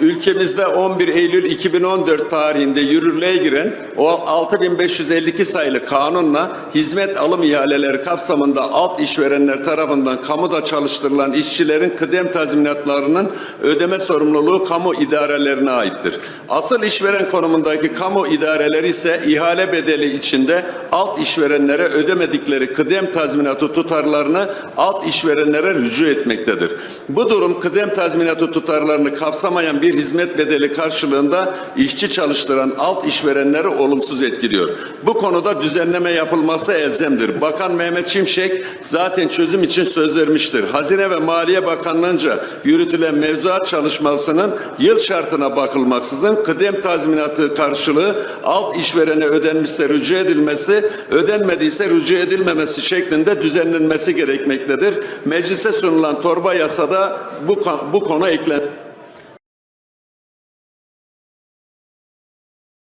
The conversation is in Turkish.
ülkemizde 11 Eylül 2014 tarihinde yürürlüğe giren o 6552 sayılı kanunla hizmet alım ihaleleri kapsamında alt işverenler tarafından kamuda çalıştırılan işçilerin kıdem tazminatlarının ödeme sorumluluğu kamu idarelerine aittir. Asıl işveren konumundaki kamu idareleri ise ihale bedeli içinde alt işverenlere ödemedikleri kıdem tazminatı tutarlarını alt işverenlere rücu etmektedir. Bu durum kıdem tazminatı tutarlarını kapsamayan bir hizmet bedeli karşılığında işçi çalıştıran alt işverenleri olumsuz etkiliyor. Bu konuda düzenleme yapılması elzemdir. Bakan Mehmet Şimşek zaten çözüm için söz vermiştir. Hazine ve Maliye Bakanlığı'nca yürütülen mevzuat çalışmasının yıl şartına bakılmaksızın kıdem tazminatı karşılığı alt işverene ödenmişse rücu edilmesi, ödenmediyse rücu edilmemesi şeklinde düzenlenmesi gerekmektedir. Meclise sunulan torba yasada bu, bu konu eklen.